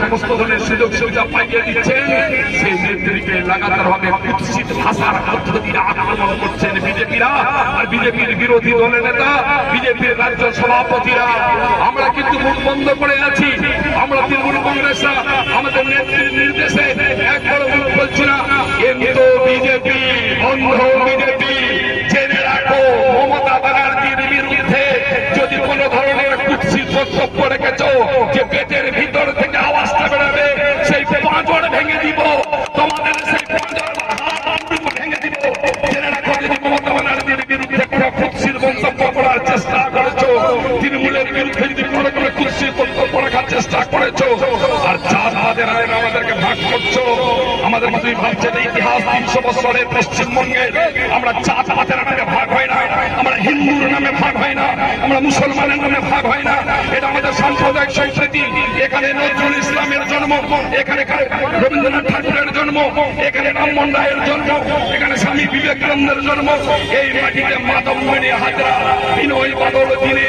সমস্ত ধরনের সুযোগ সুবিধা পাইয়ে দিচ্ছেন সেই নেত্রীকে লাগাতার ভাবে কুৎসিত ভাষার মধ্য দিয়ে আক্রমণ করছেন বিজেপিরা। আর বিজেপির বিরোধী দলের নেতা, বিজেপির রাজ্য সভাপতিরা, আমরা কিন্তু মুখ বন্ধ করে আছি। আমরা তৃণমূল কংগ্রেসরা আমাদের নেত্রীর নির্দেশে একবার মুখ বলছি না। কিন্তু বিজেপি অন্ধ বিজেপি, জেনে রাখো, মমতা ব্যানার্জির বিরুদ্ধে যদি কোনো ধরনের কুৎসিত বক্তব্য রেখেছ যে পেটের বিরুদ্ধে কোনো কোনো কুৎসিত বক্তব্য রাখার চেষ্টা করেছ। আর চাঁদাদের আইন আমাদেরকে ভাগ করছ। আমাদের মতোই ভাবছেন ইতিহাস তিনশো বছরের পশ্চিমবঙ্গে আমরা চাঁদাদের নামে ভাগ হয় না, আমরা হিন্দুর নামে ভাগ হয় না, আমরা মুসলমানের নামে ভাগ হয় না। এটা আমাদের সাম্প্রদায়িক সংস্কৃতি। এখানে নজরুল ইসলামের জন্ম, এখানে রবীন্দ্রনাথ ঠাকুরের জন্ম, এখানে রামমোহন রায়ের জন্ম, এখানে স্বামী বিবেকানন্দের জন্ম। এই মাটিতে মাধবমণি হাজরা, বিনয় বাদল দিনে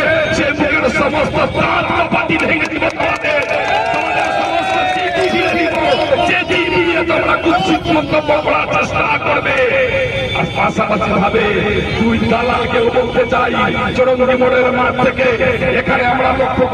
কুৎসিত মন্তব্য করার চেষ্টা করবে। আর পাশাপাশি ভাবে, দুই দালালকে বলতে চাই। চরঙ্গি মোড়ের মাঠ থেকে। এখানে আমরা লক্ষ্য